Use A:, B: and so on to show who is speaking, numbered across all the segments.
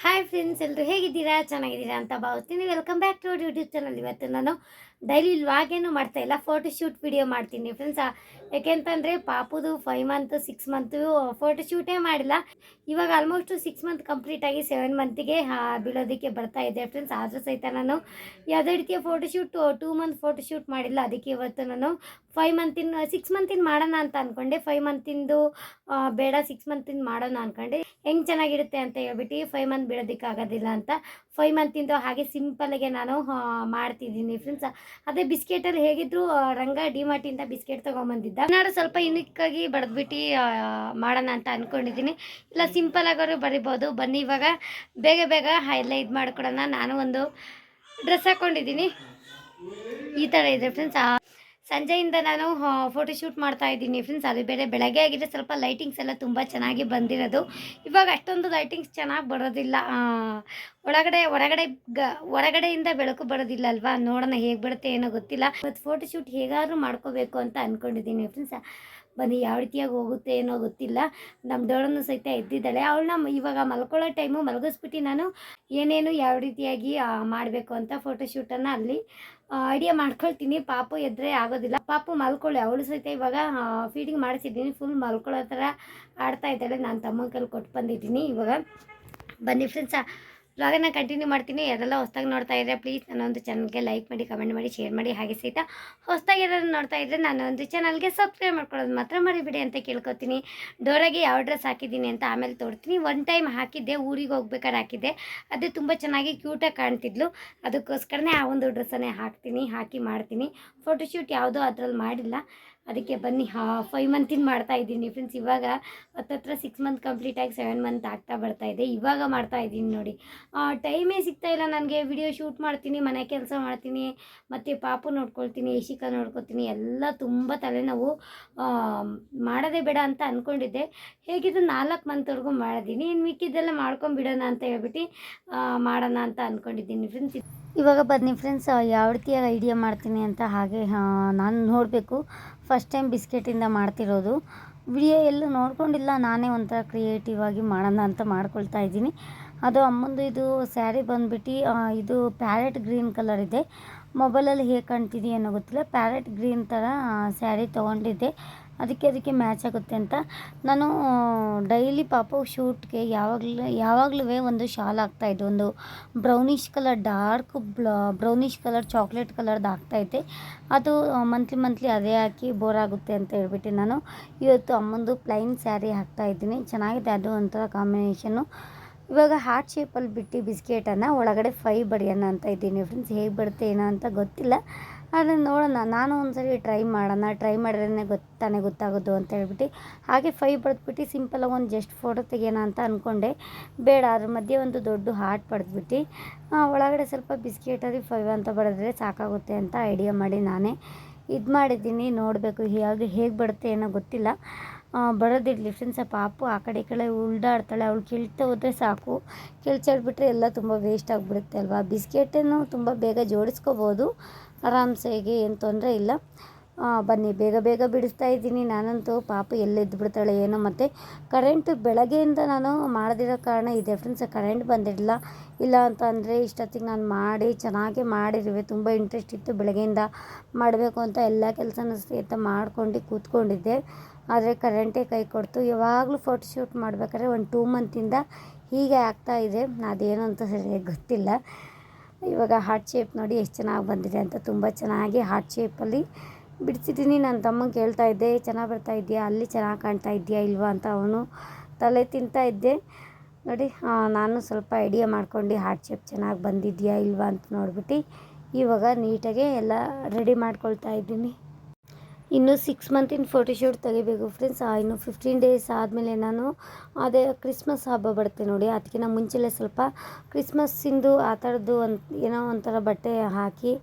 A: Hi friends ಎಲ್ಲರೂ ಹೇಗಿದ್ದೀರಾ? ಚೆನ್ನಾಗಿದ್ದೀರಾ ಅಂತ ಭಾವಿಸ್ತೀನಿ. Welcome back to YouTube channel ಇವತ್ತು ನಾನು ಡೈಲಿ ವ್ಲಾಗೇನು ಮಾಡ್ತಾ ಇಲ್ಲ ಫೋಟೋ ಶೂಟ್ ವಿಡಿಯೋ ಮಾಡ್ತೀನಿ. ಫ್ರೆಂಡ್ಸ್ ಯಾಕೆಂತಂದರೆ ಪಾಪುದು five month six month photo ಶೂಟೇ ಮಾಡಿಲ್ಲ. ಇವಾಗ ಆಲ್ಮೋಸ್ಟ್ ಸಿಕ್ಸ್ ಮಂತ್ ಕಂಪ್ಲೀಟ್ ಆಗಿ ಸೆವೆನ್ ಮಂತಿಗೆ ಬೀಳೋದಕ್ಕೆ ಬರ್ತಾ ಇದೆ ಫ್ರೆಂಡ್ಸ್ ಆದರೂ ಸಹಿತ ನಾನು ಯಾವುದೇ ರೀತಿಯ photo shoot two month photo shoot ಮಾಡಿಲ್ಲ. ಅದಕ್ಕೆ ಇವತ್ತು ನಾನು ಫೈವ್ ಮಂತಿನ ಸಿಕ್ಸ್ ಮಂತಿನ ಮಾಡೋಣ ಅಂತ ಅಂದ್ಕೊಂಡೆ ಫೈವ್ ಮಂತಿಂದು ಬೇಡ ಸಿಕ್ಸ್ ಮಂತಿಂದ ಮಾಡೋಣ ಅಂದ್ಕೊಂಡೆ ಹೆಂಗೆ ಚೆನ್ನಾಗಿರುತ್ತೆ ಅಂತ ಹೇಳ್ಬಿಟ್ಟು ಫೈವ್ ಮಂತ್ ಬಿಡೋದಕ್ಕೆ ಆಗೋದಿಲ್ಲ ಅಂತ ಫೈವ್ ಇಂದ ಹಾಗೆ ಸಿಂಪಲ್ಗೆ ನಾನು ಮಾಡ್ತಿದ್ದೀನಿ ಫ್ರೆಂಡ್ಸ್ ಅದೇ ಬಿಸ್ಕೆಟಲ್ಲಿ ಹೇಗಿದ್ರು ರಂಗ ರಂಗ ಡಿಮಾರ್ಟಿಂದ ಬಿಸ್ಕೆಟ್ ತೊಗೊಂಬಂದಿದ್ದ. ನಾನು ಸ್ವಲ್ಪ ಯುನಿಕ್ಕಾಗಿ ಬಡ್ದ್ಬಿಟ್ಟು ಮಾಡೋಣ ಅಂತ ಅಂದ್ಕೊಂಡಿದ್ದೀನಿ ಇಲ್ಲ ಸಿಂಪಲ್ ಆಗೋರು ಬರಿಬೋದು. ಬನ್ನಿ, ಇವಾಗ ಬೇಗ ಬೇಗ ಎಲ್ಲ ಇದು ಮಾಡ್ಕೊಡೋಣ. ನಾನು ಒಂದು ಡ್ರೆಸ್ ಹಾಕ್ಕೊಂಡಿದ್ದೀನಿ ಈ ಥರ ಇದೆ ಫ್ರೆಂಡ್ಸ್ ಸಂಜೆಯಿಂದ ನಾನು ಫೋಟೋ ಶೂಟ್ ಮಾಡ್ತಾ ಇದ್ದೀನಿ ಫ್ರೆಂಡ್ಸ್ ಅದು ಬೇರೆ ಬೆಳಗ್ಗೆ ಆಗಿದ್ರೆ ಸ್ವಲ್ಪ ಲೈಟಿಂಗ್ಸ್ ಎಲ್ಲ ತುಂಬ ಚೆನ್ನಾಗಿ ಬಂದಿರೋದು. ಇವಾಗ ಅಷ್ಟೊಂದು ಲೈಟಿಂಗ್ಸ್ ಚೆನ್ನಾಗಿ ಬರೋದಿಲ್ಲ. ಒಳಗಡೆ, ಹೊರಗಡೆ ಗ, ಹೊರಗಡೆಯಿಂದ ಬೆಳಕು ಬರೋದಿಲ್ಲ ಅಲ್ವಾ? ನೋಡೋಣ ಹೇಗೆ ಬರುತ್ತೆ ಏನೋ ಗೊತ್ತಿಲ್ಲ. ಇವತ್ತು ಫೋಟೋ ಶೂಟ್ ಹೇಗಾದ್ರೂ ಮಾಡ್ಕೋಬೇಕು ಅಂತ ಅಂದ್ಕೊಂಡಿದ್ದೀನಿ ಫ್ರೆಂಡ್ಸ್ ಬನ್ನಿ, ಯಾವ ರೀತಿಯಾಗಿ ಹೋಗುತ್ತೆ ಏನೋ ಗೊತ್ತಿಲ್ಲ. ನಮ್ಮ ದೊಡ್ಡನು ಸಹಿತ ಎದ್ದಿದ್ದಾಳೆ. ಅವಳನ್ನ ಇವಾಗ ಮಲ್ಕೊಳ್ಳೋ ಟೈಮು ಮಲಗಿಸ್ಬಿಟ್ಟು ನಾನು ಏನೇನು ಯಾವ ರೀತಿಯಾಗಿ ಮಾಡಬೇಕು ಅಂತ ಫೋಟೋಶೂಟನ್ನು ಅಲ್ಲಿ ಐಡಿಯಾ ಮಾಡ್ಕೊಳ್ತೀನಿ. ಪಾಪು ಎದ್ರೆ ಆಗೋದಿಲ್ಲ. ಪಾಪು ಮಲ್ಕೊಳ್ಳಿ. ಅವಳು ಸಹಿತ ಇವಾಗ ಫೀಡಿಂಗ್ ಮಾಡಿಸಿದ್ದೀನಿ. ಫುಲ್ ಮಲ್ಕೊಳ್ಳೋ ಥರ ಆಡ್ತಾ ಇದ್ದಾಳೆ. ನಾನು ತಮ್ಮನ ಕೈಲಿ ಕೊಟ್ಟು ಬಂದಿದ್ದೀನಿ ಇವಾಗ. ಬನ್ನಿ ಫ್ರೆಂಡ್ಸ ವ್ಲಾಗನ್ನ ಕಂಟಿನ್ಯೂ ಮಾಡ್ತೀನಿ. ಯಾರೆಲ್ಲ ಹೊಸ್ದಾಗಿ ನೋಡ್ತಾ ಇದ್ದರೆ ಪ್ಲೀಸ್ ನನ್ನೊಂದು ಚಾನಲ್ಗೆ ಲೈಕ್ ಮಾಡಿ ಕಮೆಂಟ್ ಮಾಡಿ ಶೇರ್ ಮಾಡಿ. ಹಾಗೆ ಸಹಿತ ಹೊಸ್ದಾಗಿ ಯಾರು ನೋಡ್ತಾ ಇದ್ದರೆ ನನ್ನೊಂದು ಚಾನಲ್ಗೆ ಸಬ್ಸ್ಕ್ರೈಬ್ ಮಾಡ್ಕೊಳ್ಳೋದು ಮಾತ್ರ ಮರಿಬೇಡಿ ಅಂತ ಕೇಳ್ಕೊತೀನಿ. ಡೋರಾಗಿ ಯಾವ ಡ್ರೆಸ್ ಹಾಕಿದ್ದೀನಿ ಅಂತ ಆಮೇಲೆ ತೋರ್ತೀನಿ. ಒನ್ ಟೈಮ್ ಹಾಕಿದ್ದೆ, ಊರಿಗೆ ಹೋಗ್ಬೇಕಾದ್ರೆ ಹಾಕಿದ್ದೆ. ಅದು ತುಂಬ ಚೆನ್ನಾಗಿ ಕ್ಯೂಟಾಗಿ ಕಾಣ್ತಿದ್ಲು. ಅದಕ್ಕೋಸ್ಕರನೇ ಆ ಒಂದು ಡ್ರೆಸ್ಸನ್ನೇ ಹಾಕ್ತೀನಿ, ಹಾಕಿ ಮಾಡ್ತೀನಿ. ಫೋಟೋಶೂಟ್ ಯಾವುದೋ ಅದರಲ್ಲಿ ಮಾಡಿಲ್ಲ. ಅದಕ್ಕೆ ಬನ್ನಿ ಹಾ ಫೈವ್ ಮಂತಿನ ಮಾಡ್ತಾ ಇದ್ದೀನಿ ಫ್ರೆಂಡ್ಸ್ ಇವಾಗ ಹತ್ತತ್ರ ಸಿಕ್ಸ್ ಮಂತ್ ಕಂಪ್ಲೀಟ್ ಆಗಿ ಸೆವೆನ್ ಮಂತ್ ಆಗ್ತಾ ಬರ್ತಾ ಇದೆ. ಇವಾಗ ಮಾಡ್ತಾ ಇದ್ದೀನಿ ನೋಡಿ. ಟೈಮೇ ಸಿಗ್ತಾ ಇಲ್ಲ ನನಗೆ. ವಿಡಿಯೋ ಶೂಟ್ ಮಾಡ್ತೀನಿ, ಮನೆ ಕೆಲಸ ಮಾಡ್ತೀನಿ, ಮತ್ತು ಪಾಪು ನೋಡ್ಕೊಳ್ತೀನಿ ಏಷಿಕ ನೋಡ್ಕೊಳ್ತೀನಿ ಎಲ್ಲ ತುಂಬ ತಲೆನೋವು ಮಾಡೋದೇ ಬೇಡ ಅಂತ ಅಂದ್ಕೊಂಡಿದ್ದೆ ಹೇಗಿದ್ದು ನಾಲ್ಕು ಮಂತ್ವರೆಗೂ ಮಾಡಿದ್ದೀನಿ. ಇನ್ನು ಮಿಕ್ಕಿದ್ದೆಲ್ಲ ಮಾಡ್ಕೊಂಬಿಡೋಣ ಅಂತ ಹೇಳ್ಬಿಟ್ಟು ಮಾಡೋಣ ಅಂತ ಅಂದ್ಕೊಂಡಿದ್ದೀನಿ ಫ್ರೆಂಡ್ಸ್ ಇವಾಗ ಬನ್ನಿ ಫ್ರೆಂಡ್ಸ್ ಯಾವ ರೀತಿಯ ಐಡಿಯಾ ಮಾಡ್ತೀನಿ ಅಂತ ಹಾಗೆ ನಾನು ನೋಡಬೇಕು. ಫಸ್ಟ್ ಟೈಮ್ ಬಿಸ್ಕೆಟಿಂದ ಮಾಡ್ತಿರೋದು. ವಿಡಿಯೋ ಎಲ್ಲೂ ನೋಡ್ಕೊಂಡಿಲ್ಲ. ನಾನೇ ಒಂಥರ ಕ್ರಿಯೇಟಿವ್ ಆಗಿ ಮಾಡೋಣ ಅಂತ ಮಾಡ್ಕೊಳ್ತಾ ಇದ್ದೀನಿ. ಅದು ಅಮ್ಮಂದು ಇದು ಸ್ಯಾರಿ ಬಂದುಬಿಟ್ಟು ಇದು ಪ್ಯಾರೆಟ್ ಗ್ರೀನ್ ಕಲರ್ ಇದೆ. ಮೊಬೈಲಲ್ಲಿ ಹೇಗೆ ಅನ್ನೋ ಗೊತ್ತಿಲ್ಲ. ಪ್ಯಾರೆಟ್ ಗ್ರೀನ್ ಥರ ಸ್ಯಾರಿ ತೊಗೊಂಡಿದ್ದೆ. ಅದಕ್ಕೆ ಅದಕ್ಕೆ ಮ್ಯಾಚ್ ಆಗುತ್ತೆ ಅಂತ. ನಾನು ಡೈಲಿ ಪಾಪ ಶೂಟ್ಗೆ ಯಾವಾಗಲೂ ಯಾವಾಗಲೂ ಒಂದು ಶಾಲ್ ಹಾಕ್ತಾಯಿದ್ದೆ ಒಂದು brownish colour dark brownish colour chocolate ಕಲರ್ದು ಹಾಕ್ತಾಯಿದ್ದೆ ಅದು ಮಂತ್ಲಿ ಮಂತ್ಲಿ ಅದೇ ಹಾಕಿ ಬೋರ್ ಆಗುತ್ತೆ ಅಂತ ಹೇಳ್ಬಿಟ್ಟು ನಾನು. ಇವತ್ತು ಅಮ್ಮಂದು ಪ್ಲೈನ್ ಸ್ಯಾರಿ ಹಾಕ್ತಾಯಿದ್ದೀನಿ ಚೆನ್ನಾಗಿದೆ ಅದು ಒಂಥರ ಕಾಂಬಿನೇಷನ್ನು. ಇವಾಗ ಹಾರ್ಟ್ ಶೇಪಲ್ಲಿ ಬಿಟ್ಟು ಬಿಸ್ಕೆಟನ್ನು, ಒಳಗಡೆ ಫೈ ಬಡಿಯೋಣ ಅಂತ ಇದ್ದೀನಿ ಫ್ರೆಂಡ್ಸ್. ಹೇಗೆ ಬರುತ್ತೆ ಏನೋ ಅಂತ ಗೊತ್ತಿಲ್ಲ. ಆದರೆ ನೋಡೋಣ, ನಾನು ಒಂದ್ಸರಿ ಟ್ರೈ ಮಾಡೋಣ ಟ್ರೈ ಮಾಡಿದ್ರೆ ಗೊತ್ತಾನೆ ಗೊತ್ತಾಗೋದು ಅಂತ ಹೇಳ್ಬಿಟ್ಟು ಹಾಗೆ ಫೈ ಬರೆದ್ಬಿಟ್ಟು ಸಿಂಪಲಾಗಿ ಒಂದು ಜಸ್ಟ್ ಫೋಟೋ ತೆಗಿಯೋಣ ಅಂತ ಅಂದ್ಕೊಂಡೆ ಬೇಡ, ಅದ್ರ ಮಧ್ಯೆ ಒಂದು ದೊಡ್ಡ ಹಾರ್ಟ್ ಪಡೆದ್ಬಿಟ್ಟು ಒಳಗಡೆ ಸ್ವಲ್ಪ ಬಿಸ್ಕೆಟಲ್ಲಿ ಫೈವ್ ಅಂತ ಬರೆದ್ರೆ ಸಾಕಾಗುತ್ತೆ ಅಂತ ಐಡಿಯಾ ಮಾಡಿ ನಾನೇ. ಇದು ಮಾಡಿದ್ದೀನಿ, ನೋಡಬೇಕು ಹೇಗೆ ಹೇಗೆ ಬರುತ್ತೆ ಏನೋ ಗೊತ್ತಿಲ್ಲ. ಬರೋದಿರ್ಲಿ ಫ್ರೆಂಡ್ಸ್ ಆ ಪಾಪು ಆ ಕಡೆ ಈ ಕಡೆ ಉಲ್ಡಾಡ್ತಾಳೆ, ಅವಳು ಕೇಳ್ತಾ ಹೋದರೆ ಸಾಕು. ಕೇಳ್ಚಾಡ್ಬಿಟ್ರೆ ಎಲ್ಲ ತುಂಬ ವೇಸ್ಟ್ ಆಗಿಬಿಡುತ್ತೆ ಅಲ್ವಾ? ಬಿಸ್ಕೆಟನ್ನು ತುಂಬ ಬೇಗ ಜೋಡಿಸ್ಕೋಬೋದು. ಆರಾಮ್ಸೆಗೆ ಏನು ತೊಂದರೆ ಇಲ್ಲ. ಬನ್ನಿ, ಬೇಗ ಬೇಗ ಬಿಡಿಸ್ತಾ ಇದ್ದೀನಿ. ನಾನಂತೂ ಪಾಪ ಎದ್ದು ಬಿಡ್ತಾಳೆ ಏನೋ ಮತ್ತು ಕರೆಂಟ್ ಬೆಳಗ್ಗೆಯಿಂದ ನಾನು ಮಾಡದಿರೋ ಕಾರಣ ಇದೆ ಫ್ರೆಂಡ್ಸ್ ಕರೆಂಟ್ ಬಂದಿರಲಿಲ್ಲ. ಇಲ್ಲ ಅಂತ ಅಂದರೆ ಇಷ್ಟೊತ್ತಿಗೆ ನಾನು ಮಾಡಿ, ಚೆನ್ನಾಗಿ ಮಾಡಿರುವೆ, ತುಂಬ ಇಂಟ್ರೆಸ್ಟ್ ಇತ್ತು ಬೆಳಗ್ಗೆಯಿಂದ ಮಾಡಬೇಕು ಅಂತ ಎಲ್ಲ ಕೆಲಸನೂ ಸಹಿತ ಮಾಡ್ಕೊಂಡು ಕೂತ್ಕೊಂಡಿದ್ದೆ. ಆದರೆ ಕರೆಂಟೇ ಕೈ ಕೊಡ್ತು. ಯಾವಾಗಲೂ ಫೋಟೋ ಶೂಟ್ ಮಾಡ್ಬೇಕಾದ್ರೆ ಒಂದು ಟೂ ಮಂತಿಂದ ಹೀಗೆ ಆಗ್ತಾ ಇದೆ. ಅದೇನು ಅಂತ ಸರಿಯಾಗಿ ಗೊತ್ತಿಲ್ಲ. ಇವಾಗ ಹಾರ್ಟ್ ಶೇಪ್ ನೋಡಿ ಎಷ್ಟು ಚೆನ್ನಾಗಿ ಬಂದಿದೆ ಅಂತ ತುಂಬ ಚೆನ್ನಾಗಿ ಹಾರ್ಟ್ ಶೇಪಲ್ಲಿ ಬಿಡಿಸಿದ್ದೀನಿ. ನನ್ನ ತಮ್ಮಂಗೆ ಕೇಳ್ತಾ ಇದ್ದೆ, ಚೆನ್ನಾಗಿ ಬರ್ತಾ ಇದೆಯಾ ಅಲ್ಲಿ ಚೆನ್ನಾಗಿ ಕಾಣ್ತಾ ಇದೆಯಾ ಇಲ್ವಾ? ಅಂತ ಅವನು ತಲೆ ತಿಂತಾ ಇದ್ದೆ. ನೋಡಿ ನಾನು ಸ್ವಲ್ಪ ಐಡಿಯಾ ಮಾಡ್ಕೊಂಡು ಹಾರ್ಟ್ ಶೇಪ್ ಚೆನ್ನಾಗಿ ಬಂದಿದೆಯಾ ಇಲ್ವಾ ಅಂತ ನೋಡ್ಬಿಟ್ಟು ಇವಾಗ ನೀಟಾಗೆ ಎಲ್ಲ ರೆಡಿ ಮಾಡ್ಕೊಳ್ತಾ ಇದ್ದೀನಿ. ಇನ್ನು ಸಿಕ್ಸ್ ಮಂತಿನ ಫೋಟೋಶೂಟ್ ತೆಗಿಬೇಕು ಫ್ರೆಂಡ್ಸ್ ಇನ್ನು ಫಿಫ್ಟೀನ್ ಡೇಸ್ ಆದಮೇಲೆ ನಾನು ಅದೇ ಕ್ರಿಸ್ಮಸ್ ಹಬ್ಬ ಬರುತ್ತೆ ನೋಡಿ. ಅದಕ್ಕಿಂತ ಮುಂಚೆಲೇ ಸ್ವಲ್ಪ ಕ್ರಿಸ್ಮಸ್ಸಿಂದು ಆ ಥರದ್ದು ಒಂದು, ಏನೋ ಒಂಥರ ಬಟ್ಟೆ ಹಾಕಿ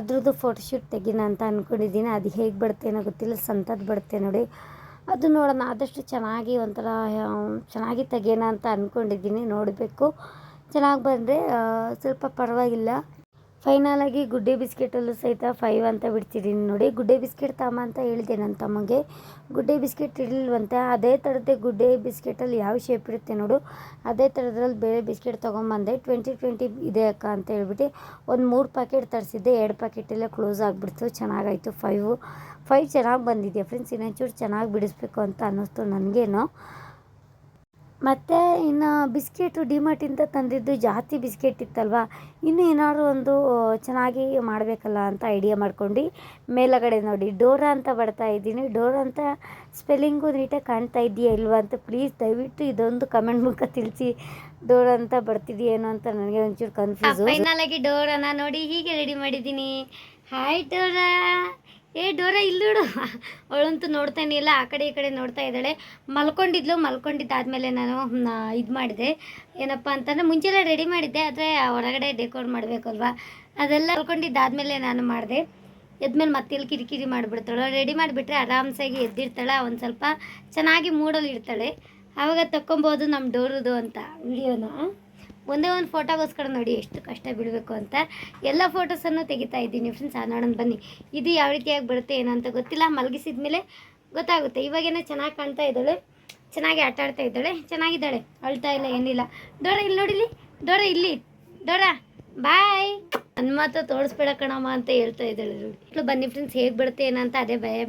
A: ಅದ್ರದ್ದು ಫೋಟೋಶೂಟ್ ತೆಗಿನ ಅಂತ ಅಂದ್ಕೊಂಡಿದ್ದೀನಿ ಅದು ಹೇಗೆ ಬರುತ್ತೆ ಏನೋ ಗೊತ್ತಿಲ್ಲ, ಸಂತದ್ದು ಬರುತ್ತೆ ನೋಡಿ. ಅದು ನೋಡೋಣ. ಆದಷ್ಟು ಚೆನ್ನಾಗಿ ಒಂಥರ ಚೆನ್ನಾಗಿ ತೆಗಿಯೋಣ ಅಂತ ಅಂದ್ಕೊಂಡಿದ್ದೀನಿ ನೋಡಬೇಕು. ಚೆನ್ನಾಗಿ ಬಂದರೆ ಸ್ವಲ್ಪ ಪರವಾಗಿಲ್ಲ. ಫೈನಲ್ ಆಗಿ ಗುಡ್ಡೆ ಬಿಸ್ಕೆಟಲ್ಲೂ ಸಹಿತ ಫೈವ್ ಅಂತ ಬಿಡ್ತಿದ್ದೀನಿ ನೋಡಿ. ಗುಡ್ಡೆ ಬಿಸ್ಕೆಟ್ ತಮ್ಮ ಅಂತ ಹೇಳಿದೆ ನನ್ನ ತಮ್ಮಗೆ. ಗುಡ್ಡೆ ಬಿಸ್ಕೆಟ್ ಇರಲಿಲ್ವಂತೆ. ಅದೇ ಥರದ್ದೇ ಗುಡ್ಡೆ ಬಿಸ್ಕೆಟಲ್ಲಿ ಯಾವ ಶೇಪ್ ಇರುತ್ತೆ ನೋಡು. ಅದೇ ಥರದ್ರಲ್ಲಿ ಬೇರೆ ಬಿಸ್ಕೆಟ್ ತೊಗೊಂಬಂದೆ. ಟ್ವೆಂಟಿ ಟ್ವೆಂಟಿ ಇದೆ ಅಕ್ಕ ಅಂತ ಹೇಳ್ಬಿಟ್ಟು ಒಂದು ಮೂರು ಪ್ಯಾಕೆಟ್ ತರಿಸಿದ್ದೆ. ಎರಡು ಪ್ಯಾಕೆಟೆಲ್ಲ ಕ್ಲೋಸ್ ಆಗಿಬಿಡ್ತು. ಚೆನ್ನಾಗಾಯಿತು ಫೈವು ಫೈವ್ ಚೆನ್ನಾಗಿ ಬಂದಿದೆ ಫ್ರೆಂಡ್ಸ್ ಇನ್ನೊಂಚೂರು ಚೆನ್ನಾಗಿ ಬಿಡಿಸ್ಬೇಕು ಅಂತ ಅನ್ನಿಸ್ತು ನನಗೇನೋ. ಮತ್ತು ಇನ್ನು ಬಿಸ್ಕೆಟು ಡಿಮಾರ್ಟಿಂದ ತಂದಿದ್ದು ಜಾಸ್ತಿ ಬಿಸ್ಕೆಟ್ ಇತ್ತಲ್ವ? ಇನ್ನು ಏನಾದ್ರು ಒಂದು ಚೆನ್ನಾಗಿ ಮಾಡಬೇಕಲ್ಲ ಅಂತ ಐಡಿಯಾ ಮಾಡ್ಕೊಂಡು ಮೇಲಗಡೆ ನೋಡಿ. ಡೋರಾ ಅಂತ ಬರ್ತಾ ಇದ್ದೀನಿ. ಡೋರಾ ಅಂತ ಸ್ಪೆಲ್ಲಿಂಗು ನೀಟಾಗಿ ಕಾಣ್ತಾ ಇದೆಯಾ ಇಲ್ವಾ ಅಂತ ಪ್ಲೀಸ್ ದಯವಿಟ್ಟು ಇದೊಂದು ಕಮೆಂಟ್ ಮೂಲಕ ತಿಳಿಸಿ. ಡೋರ್ ಅಂತ ಬರ್ತಿದೆಯೇನೋ ಅಂತ ನನಗೆ ಒಂಚೂರು ಕನ್ಫ್ಯೂಸ್ ಫೈನಲ್ ಆಗಿ ಡೋರನ್ನ ನೋಡಿ ಹೀಗೆ ರೆಡಿ ಮಾಡಿದ್ದೀನಿ. Hi Dora. ಏ, ಡೋರ ಇಲ್ಲೋಡು ಅವಳಂತೂ ನೋಡ್ತಾನೆ ಇಲ್ಲ, ಆ ಕಡೆ ಈ ಕಡೆ ನೋಡ್ತಾ ಇದ್ದಾಳೆ. ಮಲ್ಕೊಂಡಿದ್ಲು, ಮಲ್ಕೊಂಡಿದ್ದಾದ್ಮೇಲೆ ನಾನು ಇದು ಮಾಡಿದೆ. ಏನಪ್ಪ ಅಂತಂದರೆ, ಮುಂಚೆಲ್ಲ ರೆಡಿ ಮಾಡಿದ್ದೆ, ಆದರೆ ಹೊರಗಡೆ ಡೆಕೋರ್ ಮಾಡಬೇಕಲ್ವಾ? ಅದೆಲ್ಲ ಮಲ್ಕೊಂಡಿದ್ದಾದ್ಮೇಲೆ ನಾನು ಮಾಡಿದೆ. ಎದ್ಮೇಲೆ ಮತ್ತೆ ಇಲ್ಲಿ ಕಿರಿಕಿರಿ ಮಾಡಿಬಿಡ್ತಾಳೆ. ರೆಡಿ ಮಾಡಿಬಿಟ್ರೆ ಆರಾಮ್ಸಾಗಿ ಎದ್ದಿರ್ತಾಳೆ ಒಂದು ಸ್ವಲ್ಪ ಚೆನ್ನಾಗಿ ಮೂಡಲ್ಲಿ ಇರ್ತಾಳೆ. ಆವಾಗ ತಕ್ಕೊಬೋದು ನಮ್ಮ ಡೋರದು ಅಂತ. ವಿಡಿಯೋನ ಒಂದೇ ಒಂದು ಫೋಟೋಗೋಸ್ಕರ ನೋಡಿ ಎಷ್ಟು ಕಷ್ಟ ಬಿಡಬೇಕು ಅಂತ. ಎಲ್ಲ ಫೋಟೋಸನ್ನು ತೆಗಿತಾ ಇದ್ದೀನಿ ಫ್ರೆಂಡ್ಸ್ ನೋಡೋಣ ಬನ್ನಿ. ಇದು ಯಾವ ರೀತಿಯಾಗಿ ಬರುತ್ತೆ ಏನಂತ ಗೊತ್ತಿಲ್ಲ. ಮಲಗಿಸಿದ ಮೇಲೆ ಗೊತ್ತಾಗುತ್ತೆ. ಇವಾಗೇನೋ ಚೆನ್ನಾಗಿ ಕಾಣ್ತಾ ಇದ್ದಾಳೆ. ಚೆನ್ನಾಗಿ ಆಟ ಆಡ್ತಾ ಇದ್ದಾಳೆ. ಚೆನ್ನಾಗಿದ್ದಾಳೆ. ಅಳ್ತಾ ಇಲ್ಲ ಏನಿಲ್ಲ. ದೊಡ ಇಲ್ಲಿ ನೋಡಿಲಿ ದೊಡ ಇಲ್ಲಿ. ದೊಡ ಬಾಯ್ ನನ್ನ ಮಾತು ತೋರಿಸ್ಬೇಡ ಕಣಮ್ಮ ಅಂತ ಹೇಳ್ತಾ ಇದ್ದಾಳೆ ನೋಡಿ. ಬನ್ನಿ ಫ್ರೆಂಡ್ಸ್ ಹೇಗೆ ಬರುತ್ತೆ ಏನಂತ ಅದೇ ಭಯ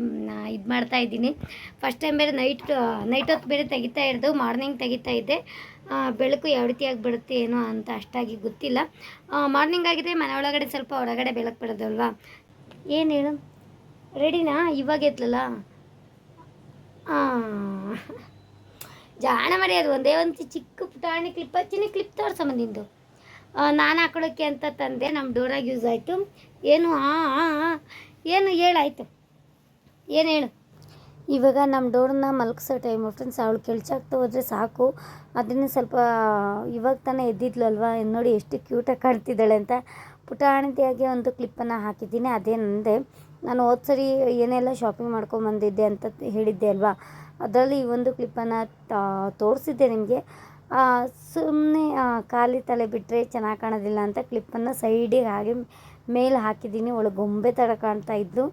A: ಇದು ಮಾಡ್ತಾ ಇದ್ದೀನಿ. ಫಸ್ಟ್ ಟೈಮ್ ಬೇರೆ ನೈಟ್ ನೈಟ್ ಹೊತ್ತು ಬೇರೆ ತೆಗಿತಾ ಇರೋದು. ಮಾರ್ನಿಂಗ್ ತೆಗಿತಾ ಇದ್ದೆ. ಆ, ಬೆಳಕು ಯಾವ ರೀತಿಯಾಗಿ ಬಿಡುತ್ತೆ ಏನೋ ಅಂತ ಅಷ್ಟಾಗಿ ಗೊತ್ತಿಲ್ಲ. ಮಾರ್ನಿಂಗ್ ಆಗಿದೆ, ಮನೆ ಒಳಗಡೆ ಸ್ವಲ್ಪ ಹೊರಗಡೆ ಬೆಳಕು ಬಿಡೋದಲ್ವಾ ಏನು ಹೇಳು? ರೆಡಿನಾ ಇವಾಗ ಎತ್ತಲಲ್ಲ ಜಾಣ ಮರಿ ಅದು, ಒಂದೇ ಒಂದು ಚಿಕ್ಕ ಪುಟಾಣಿ ಕ್ಲಿಪ್ ಚಿನ್ನ ಕ್ಲಿಪ್ ತೋರ್ಸಮ್ಮ ನಿಂದು. ನಾನು ಹಾಕೊಳ್ಳೋಕ್ಕೆ ಅಂತ ತಂದೆ ನಮ್ಮ ಡೋರಾಗಿ ಯೂಸ್ ಆಯಿತು. ಏನು ಹಾಂ ಏನು ಹೇಳಾಯಿತು? ಏನು ಹೇಳು? ಇವಾಗ ನಮ್ಮ ಡೋರ್ನ ಮಲಗಿಸೋ ಟೈಮ್ ಫ್ರೆಂಡ್ಸ್ ಅವಳು ಕೆಳ್ಚಾಗ್ತಾ ಹೋದರೆ ಸಾಕು. ಅದನ್ನು ಸ್ವಲ್ಪ, ಇವಾಗ ತಾನೇ ಎದ್ದಿದ್ಲಲ್ವಾ? ನೋಡಿ ಎಷ್ಟು ಕ್ಯೂಟಾಗಿ ಕಾಣ್ತಿದ್ದಾಳೆ ಅಂತ. ಪುಟಾಣಿತಿಯಾಗಿ ಒಂದು ಕ್ಲಿಪ್ಪನ್ನು ಹಾಕಿದ್ದೀನಿ, ಅದೇ ನಂದೆ. ನಾನು ಹೋದ ಸರಿ ಏನೆಲ್ಲ ಶಾಪಿಂಗ್ ಮಾಡ್ಕೊಂಬಂದಿದ್ದೆ ಅಂತ ಹೇಳಿದ್ದೆ ಅಲ್ವಾ? ಅದರಲ್ಲಿ ಈ ಒಂದು ಕ್ಲಿಪ್ಪನ್ನು ತೋರಿಸಿದ್ದೆ ನಿಮಗೆ. ಸುಮ್ಮನೆ ಖಾಲಿ ತಲೆ ಬಿಟ್ಟರೆ ಚೆನ್ನಾಗಿ ಕಾಣೋದಿಲ್ಲ ಅಂತ ಕ್ಲಿಪ್ಪನ್ನು ಸೈಡಿಗೆ ಹಾಗೆ ಮೇಲೆ ಹಾಕಿದ್ದೀನಿ, ಒಳಗೆ ಗೊಂಬೆ ಥರ ಕಾಣ್ತಾ ಇದ್ದು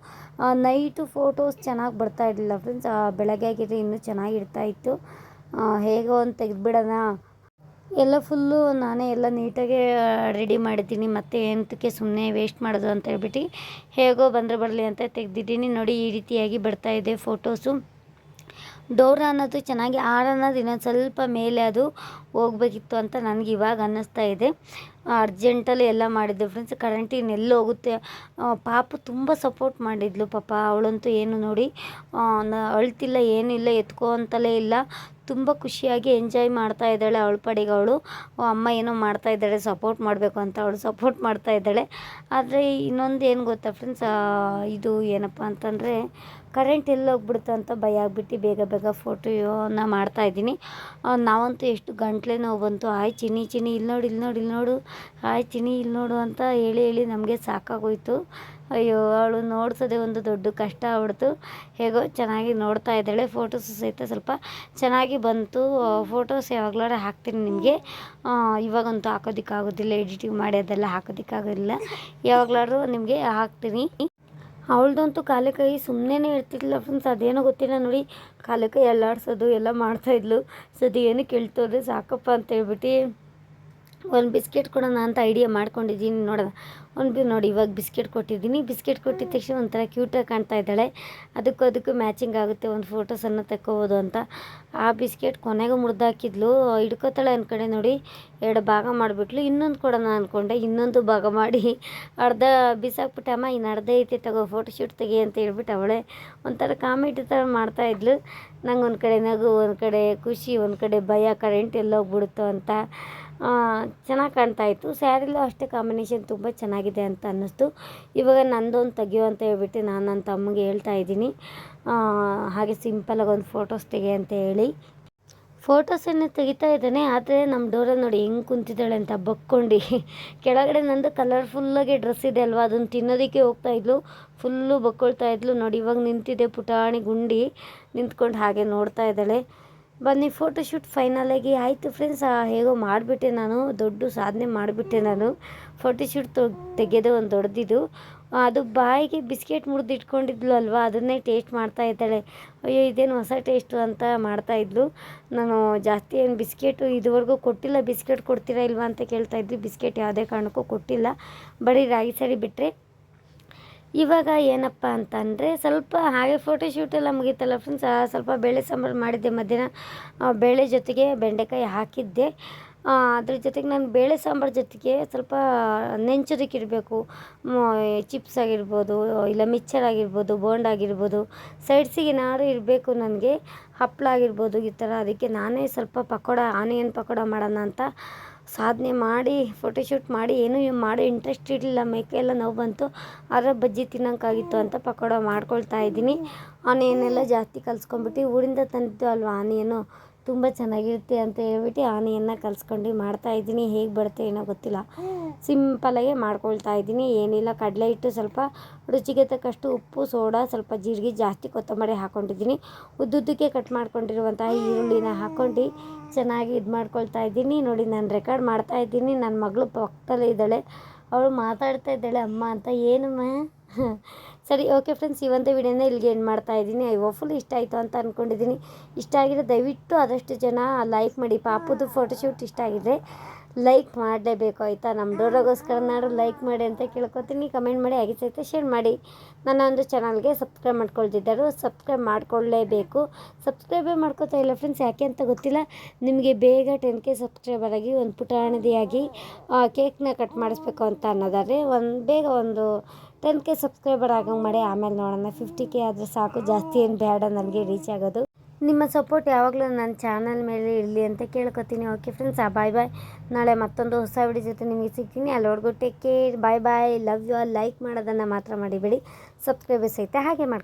A: ನೈಟು ಫೋಟೋಸ್ ಚೆನ್ನಾಗಿ ಬರ್ತಾ ಇರಲಿಲ್ಲ ಫ್ರೆಂಡ್ಸ್ ಬೆಳಗ್ಗೆ ಆಗಿದ್ರೆ ಇನ್ನೂ ಚೆನ್ನಾಗಿರ್ತಾ ಇತ್ತು. ಹೇಗೋ ಒಂದು ತೆಗೆದುಬಿಡೋಣ. ಎಲ್ಲ ಫುಲ್ಲು ನಾನೇ ಎಲ್ಲ ನೀಟಾಗೆ ರೆಡಿ ಮಾಡಿದ್ದೀನಿ. ಮತ್ತು ಎಂತಕ್ಕೆ ಸುಮ್ಮನೆ ವೇಸ್ಟ್ ಮಾಡೋದು ಅಂತ ಹೇಳ್ಬಿಟ್ಟು ಹೇಗೋ ಬಂದರೆ ಬರಲಿ ಅಂತ ತೆಗೆದಿದ್ದೀನಿ. ನೋಡಿ ಈ ರೀತಿಯಾಗಿ ಬರ್ತಾ ಇದೆ ಫೋಟೋಸು ಡೋರ್ ಅನ್ನೋದು ಚೆನ್ನಾಗಿ ಆರ್ ಅನ್ನೋದು ಇನ್ನೊಂದು ಸ್ವಲ್ಪ ಮೇಲೆ ಅದು ಹೋಗ್ಬೇಕಿತ್ತು ಅಂತ ನನಗೆ ಇವಾಗ ಅನ್ನಿಸ್ತಾ ಇದೆ. ಅರ್ಜೆಂಟಲ್ಲಿ ಎಲ್ಲ ಮಾಡಿದ್ದೆ. ಫ್ರೆಂಡ್ಸ್ ಕರೆಂಟಿನ ಇನ್ನೆಲ್ಲಿ ಹೋಗುತ್ತೆ? ಪಾಪ ತುಂಬ ಸಪೋರ್ಟ್ ಮಾಡಿದ್ಲು ಪಾಪ. ಅವಳಂತೂ ಏನು ನೋಡಿ ಅಳ್ತಿಲ್ಲ, ಏನಿಲ್ಲ, ಎತ್ಕೋ ಅಂತಲೇ ಇಲ್ಲ. ತುಂಬ ಖುಷಿಯಾಗಿ ಎಂಜಾಯ್ ಮಾಡ್ತಾ ಇದ್ದಾಳೆ ಅವಳ ಪಡೆಗೆ ಅವಳು. ಅಮ್ಮ ಏನೋ ಮಾಡ್ತಾ ಇದ್ದಾಳೆ ಸಪೋರ್ಟ್ ಮಾಡಬೇಕು ಅಂತ ಅವಳು ಸಪೋರ್ಟ್ ಮಾಡ್ತಾ ಇದ್ದಾಳೆ. ಆದರೆ ಇನ್ನೊಂದು ಏನು ಗೊತ್ತಾ ಫ್ರೆಂಡ್ಸ್ ಇದು ಏನಪ್ಪ ಅಂತಂದರೆ ಕರೆಂಟ್ ಎಲ್ಲಿ ಹೋಗ್ಬಿಡುತ್ತೆ ಅಂತ ಭಯ ಆಗ್ಬಿಟ್ಟು ಬೇಗ ಬೇಗ ಫೋಟೋನ ಮಾಡ್ತಾ ಇದ್ದೀನಿ. ನಾವಂತೂ ಎಷ್ಟು ಗಂಟ್ಲೆ ನೋವು ಬಂತು. ಆಯ್ ಚಿನಿ ಚಿನಿ ಇಲ್ಲಿ ನೋಡಿ ಇಲ್ಲಿ ನೋಡಿ ಇಲ್ಲಿ ನೋಡು. ಆಯ್ ಚಿನಿ ಇಲ್ಲಿ ನೋಡು ಅಂತ ಹೇಳಿ ಹೇಳಿ ನಮಗೆ ಸಾಕಾಗೋಯ್ತು. ಅಯ್ಯೋ, ಅವಳು ನೋಡ್ಸೋದೇ ಒಂದು ದೊಡ್ಡ ಕಷ್ಟ ಆಗ್ಬಿಡ್ತು. ಹೇಗೋ ಚೆನ್ನಾಗಿ ನೋಡ್ತಾ ಇದ್ದಾಳೆ. ಫೋಟೋಸ್ ಸಹಿತ ಸ್ವಲ್ಪ ಚೆನ್ನಾಗಿ ಬಂತು. ಫೋಟೋಸ್ ಯಾವಾಗಲಾರ ಹಾಕ್ತೀನಿ ನಿಮಗೆ. ಇವಾಗಂತೂ ಹಾಕೋದಕ್ಕಾಗೋದಿಲ್ಲ. ಎಡಿಟಿಂಗ್ ಮಾಡಿ ಅದೆಲ್ಲ ಹಾಕೋದಕ್ಕಾಗೋದಿಲ್ಲ. ಯಾವಾಗಲಾರು ನಿಮಗೆ ಹಾಕ್ತೀನಿ. ಅವಳದಂತೂ ಕಾಲು ಕೈ ಸುಮ್ಮನೆ ಇರ್ತಿರ್ಲಿಲ್ಲ ಫ್ರೆಂಡ್ಸ್. ಅದೇನೋ ಗೊತ್ತಿಲ್ಲ ನೋಡಿ, ಕಾಲೆ ಕೈ ಅಲ್ಲಾಡ್ಸೋದು, ಎಲ್ಲ ಮಾಡ್ತಾಯಿದ್ಲು ಸೊ ಅದು ಏನು ಕೇಳ್ತೋದು ಸಾಕಪ್ಪ ಅಂತ ಹೇಳ್ಬಿಟ್ಟು, ಒಂದು ಬಿಸ್ಕೆಟ್ ಕೊಡೋಣ ಅಂತ ಐಡಿಯಾ ಮಾಡ್ಕೊಂಡಿದ್ದೀನಿ ನೋಡೋಣ. ಒಂದು ನೋಡಿ, ಇವಾಗ ಬಿಸ್ಕೆಟ್ ಕೊಟ್ಟಿದ್ದೀನಿ. ಬಿಸ್ಕೆಟ್ ಕೊಟ್ಟಿದ ತಕ್ಷಣ ಒಂಥರ ಕ್ಯೂಟಾಗಿ ಕಾಣ್ತಾ ಇದ್ದಾಳೆ. ಅದಕ್ಕೂ ಅದಕ್ಕೂ ಮ್ಯಾಚಿಂಗ್ ಆಗುತ್ತೆ. ಒಂದು ಫೋಟೋಸನ್ನು ತಕ್ಕೋಬೋದು ಅಂತ. ಆ ಬಿಸ್ಕೆಟ್ ಕೊನೆಗೂ ಮುರಿದಾಕಿದ್ಲು. ಹಿಡ್ಕೋತಾಳೆ ಅಂದ್ಕಡೆ ನೋಡಿ. ಎರಡು ಭಾಗ ಮಾಡಿಬಿಟ್ಲು. ಇನ್ನೊಂದು ಕೊಡೋಣ ಅಂದ್ಕೊಂಡೆ ಇನ್ನೊಂದು ಭಾಗ ಮಾಡಿ. ಅರ್ಧ ಬಿಸಾಕ್ಬಿಟ್ಟೆ, ಅಮ್ಮ, ಇನ್ನು ಅರ್ಧ ಐತೆ, ತಗೋ ಫೋಟೋಶೂಟ್ ತೆಗಿ ಅಂತ ಹೇಳ್ಬಿಟ್ಟು ಅವಳೆ ಒಂಥರ ಕಾಮಿಡಿ ಥರ ಮಾಡ್ತಾಯಿದ್ಲು ನಂಗೆ ಒಂದು ಕಡೆ ನಗು, ಒಂದು ಕಡೆ ಖುಷಿ, ಒಂದು ಕಡೆ ಭಯ ಕರೆಂಟ್ ಎಲ್ಲೋಗ್ಬಿಡುತ್ತೋ ಅಂತ. ಚೆನ್ನಾಗಿ ಕಾಣ್ತಾ ಇತ್ತು. ಸ್ಯಾರಿಲೂ ಅಷ್ಟೇ ಕಾಂಬಿನೇಷನ್ ತುಂಬ ಚೆನ್ನಾಗಿದೆ ಅಂತ ಅನ್ನಿಸ್ತು. ಇವಾಗ ನಂದೊಂದು ತೆಗಿಯೋ ಅಂತ ಹೇಳ್ಬಿಟ್ಟು ನಾನು ನನ್ನ ತಮ್ಮಗೆ ಹೇಳ್ತಾ ಇದ್ದೀನಿ. ಹಾಗೆ ಸಿಂಪಲಾಗಿ ಒಂದು ಫೋಟೋಸ್ ತೆಗೆ ಅಂತ ಹೇಳಿ. ಫೋಟೋಸನ್ನು ತೆಗಿತಾ ಇದ್ದಾನೆ, ಆದರೆ ನಮ್ಮ ಡೋರಲ್ಲಿ ನೋಡಿ ಹೆಂಗೆ ಕುಂತಿದ್ದಾಳೆ ಅಂತ ಬಕ್ಕೊಂಡು. ಕೆಳಗಡೆ ನಂದು ಕಲರ್ಫುಲ್ಲಾಗಿ ಡ್ರೆಸ್ ಇದೆ ಅಲ್ವಾ, ಅದನ್ನು ತಿನ್ನೋದಕ್ಕೆ ಹೋಗ್ತಾ ಇದ್ಲು. ಫುಲ್ಲು ಬಕ್ಕೊಳ್ತಾ ಇದ್ಲು. ನೋಡಿ ಇವಾಗ ನಿಂತಿದೆ ಪುಟಾಣಿ ಗುಂಡಿ. ನಿಂತ್ಕೊಂಡು ಹಾಗೆ ನೋಡ್ತಾ ಇದ್ದಾಳೆ. ಬನ್ನಿ ಫೋಟೋಶೂಟ್ ಫೈನಲಾಗಿ ಆಯಿತು ಫ್ರೆಂಡ್ಸ್ ಹೇಗೋ ಮಾಡಿಬಿಟ್ಟೆ ನಾನು, ದೊಡ್ಡ ಸಾಧನೆ ಮಾಡಿಬಿಟ್ಟೆ ನಾನು. ಫೋಟೋಶೂಟ್ ತೆಗೆದು ಒಂದು ದೊಡ್ಡದಿದು. ಅದು ಬಾಯಿಗೆ ಬಿಸ್ಕೆಟ್ ಮುರಿದು ಇಟ್ಕೊಂಡಿದ್ಲು ಅಲ್ವಾ, ಅದನ್ನೇ ಟೇಸ್ಟ್ ಮಾಡ್ತಾ ಇದ್ದಾಳೆ. ಅಯ್ಯೋ, ಇದೇನು ಹೊಸ ಟೇಸ್ಟು ಅಂತ ಮಾಡ್ತಾ ಇದ್ಲು. ನಾನು ಜಾಸ್ತಿ ಏನು ಬಿಸ್ಕೆಟು ಇದುವರೆಗೂ ಕೊಟ್ಟಿಲ್ಲ, ಬಿಸ್ಕೆಟ್ ಕೊಡ್ತೀರಾ ಇಲ್ವಾ ಅಂತ ಕೇಳ್ತಾ ಇದ್ವಿ. ಬಿಸ್ಕೆಟ್ ಯಾವುದೇ ಕಾರಣಕ್ಕೂ ಕೊಟ್ಟಿಲ್ಲ. ಬರೀ ರಾಗಿ ಸರಿ ಬಿಟ್ಟರೆ ಇವಾಗ ಏನಪ್ಪ ಅಂತಂದರೆ ಸ್ವಲ್ಪ ಹಾಗೆ ಫೋಟೋಶೂಟ್ ಎಲ್ಲ ಮುಗೀತಲ್ಲ ಫ್ರೆಂಡ್ಸ್ ಸ್ವಲ್ಪ ಬೇಳೆ ಸಾಂಬಾರು ಮಾಡಿದ್ದೆ ಮಧ್ಯಾಹ್ನ. ಬೇಳೆ ಜೊತೆಗೆ ಬೆಂಡೆಕಾಯಿ ಹಾಕಿದ್ದೆ. ಅದ್ರ ಜೊತೆಗೆ ನಾನು ಬೇಳೆ ಸಾಂಬಾರು ಜೊತೆಗೆ ಸ್ವಲ್ಪ ನೆಂಚೋದಕ್ಕೆ ಇಡಬೇಕು. ಚಿಪ್ಸ್ ಆಗಿರ್ಬೋದು, ಇಲ್ಲ ಮಿಕ್ಚರ್ ಆಗಿರ್ಬೋದು ಬೋಂಡ್ ಆಗಿರ್ಬೋದು ಸೈಡ್ಸಿಗೆ ಏನಾದ್ರು ಇರಬೇಕು ನನಗೆ. ಹಪ್ಪಳ ಆಗಿರ್ಬೋದು ಈ ಥರ. ಅದಕ್ಕೆ ನಾನೇ ಸ್ವಲ್ಪ ಪಕೋಡ ಆನಿಯನ್ ಪಕೋಡ ಮಾಡೋಣ ಅಂತ ಸಾಧನೆ ಮಾಡಿ ಫೋಟೋಶೂಟ್ ಮಾಡಿ, ಏನೂ ಮಾಡೋ ಇಂಟ್ರೆಸ್ಟ್ ಇರಲಿಲ್ಲ. ಮೈಕೈಯೆಲ್ಲ ನೋವು ಬಂತು. ಆದರೆ ಬಜ್ಜಿ ತಿನ್ನೋಕ್ಕಾಗಿತ್ತು ಅಂತ ಪಕೋಡ ಮಾಡ್ಕೊಳ್ತಾ ಇದ್ದೀನಿ. ಆನಿಯನ್ನೆಲ್ಲ ಜಾಸ್ತಿ ಕಲ್ಸ್ಕೊಂಬಿಟ್ಟು ಊರಿಂದ ತಂದಿದ್ದು ಅಲ್ವಾ ಆನಿಯನು ತುಂಬ ಚೆನ್ನಾಗಿರುತ್ತೆ ಅಂತ ಹೇಳ್ಬಿಟ್ಟು ಆನೆಯನ್ನು ಕಲ್ಸ್ಕೊಂಡು ಮಾಡ್ತಾ ಇದ್ದೀನಿ. ಹೇಗೆ ಬರುತ್ತೆ ಏನೋ ಗೊತ್ತಿಲ್ಲ. ಸಿಂಪಲಾಗೆ ಮಾಡ್ಕೊಳ್ತಾ ಇದ್ದೀನಿ. ಏನಿಲ್ಲ, ಕಡಲೆ ಹಿಟ್ಟು ಸ್ವಲ್ಪ ರುಚಿಗೆ ತಕ್ಕಷ್ಟು ಉಪ್ಪು, ಸೋಡಾ, ಸ್ವಲ್ಪ ಜೀರಿಗೆ, ಜಾಸ್ತಿ ಕೊತ್ತಂಬರಿ ಹಾಕ್ಕೊಂಡಿದ್ದೀನಿ ಉದ್ದುದ್ದಕ್ಕೆ ಕಟ್ ಮಾಡ್ಕೊಂಡಿರುವಂತಹ ಈರುಳ್ಳಿನ ಹಾಕ್ಕೊಂಡು ಚೆನ್ನಾಗಿ ಇದು ಮಾಡ್ಕೊಳ್ತಾ ಇದ್ದೀನಿ. ನೋಡಿ, ನಾನು ರೆಕಾರ್ಡ್ ಮಾಡ್ತಾ ಇದ್ದೀನಿ. ನನ್ನ ಮಗಳು ಪಕ್ಕದಲ್ಲೇ ಇದ್ದಾಳೆ. ಅವಳು ಮಾತಾಡ್ತಾ ಇದ್ದಾಳೆ, ಅಮ್ಮ, ಅಂತ ಏನಮ್ಮ ಸರಿ ಓಕೆ ಫ್ರೆಂಡ್ಸ್ ಈ ಒಂದು ವಿಡಿಯೋನ ಇಲ್ಲಿಗೆ ಏನು ಮಾಡ್ತಾ ಇದ್ದೀನಿ. ಐ ಫುಲ್ ಇಷ್ಟ ಆಯಿತು ಅಂತ ಅಂದ್ಕೊಂಡಿದ್ದೀನಿ ಇಷ್ಟ ಆಗಿದ್ರೆ ದಯವಿಟ್ಟು ಆದಷ್ಟು ಜನ ಲೈಕ್ ಮಾಡಿ. ಪಾಪುದು ಫೋಟೋಶೂಟ್ ಇಷ್ಟ ಆಗಿದ್ರೆ ಲೈಕ್ ಮಾಡಲೇಬೇಕು, ಆಯಿತಾ? ನಮ್ಮ ಡೋರಗೋಸ್ಕರ ನಾಡು ಲೈಕ್ ಮಾಡಿ ಅಂತ ಕೇಳ್ಕೊತೀನಿ. ಕಮೆಂಟ್ ಮಾಡಿ, ಹಾಗೆ ಸಹಿತ ಶೇರ್ ಮಾಡಿ. ನನ್ನ ಒಂದು ಚಾನಲ್ಗೆ ಸಬ್ಸ್ಕ್ರೈಬ್ ಮಾಡ್ಕೊಳ್ತಿದ್ದರು ಸಬ್ಸ್ಕ್ರೈಬ್ ಮಾಡ್ಕೊಳ್ಳೇಬೇಕು ಸಬ್ಸ್ಕ್ರೈಬೇ ಮಾಡ್ಕೋತಾ ಇಲ್ಲ ಫ್ರೆಂಡ್ಸ್ ಯಾಕೆ ಅಂತ ಗೊತ್ತಿಲ್ಲ. ನಿಮಗೆ ಬೇಗ ಟೆನ್ ಕೆ ಸಬ್ಸ್ಕ್ರೈಬರ್ ಆಗಿ, ಒಂದು ಪುಟಾಣದಿಯಾಗಿ ಕೇಕ್ನ ಕಟ್ ಮಾಡಿಸ್ಬೇಕು ಅಂತ ಅನ್ನೋದಾದರೆ, ಒಂದು, ಬೇಗ ಒಂದು ಟೆನ್ ಕೆ ಸಬ್ಸ್ಕ್ರೈಬರ್ ಆಗಂಗೆ ಮಾಡಿ, ಆಮೇಲೆ ನೋಡೋಣ. ಫಿಫ್ಟಿ ಕೆ ಆದರೆ ಸಾಕು. ಜಾಸ್ತಿ ಏನು ಬೇಡ ನನಗೆ ರೀಚ್ ಆಗೋದು. ನಿಮ್ಮ ಸಪೋರ್ಟ್ ಯಾವಾಗಲೂ ನನ್ನ ಚಾನಲ್ ಮೇಲೆ ಇರಲಿ ಅಂತ ಕೇಳ್ಕೊತೀನಿ. ಓಕೆ ಫ್ರೆಂಡ್ಸ್ ಆ ಬಾಯ್ ಬಾಯ್ ನಾಳೆ ಮತ್ತೊಂದು ಹೊಸ ವಿಡಿಯೋ ಜೊತೆ ನಿಮಗೆ ಸಿಗ್ತೀನಿ. ಅಲ್ಲಿವರೆಗೂ take care bye bye love you like ಮಾಡೋದನ್ನು ಮಾತ್ರ ಮಾಡಿಬೇಡಿ ಸಬ್ಸ್ಕ್ರೈಬರ್ಸ್ ಐತೆ ಹಾಗೆ ಮಾಡ್ಕೊಳ್ಳಿ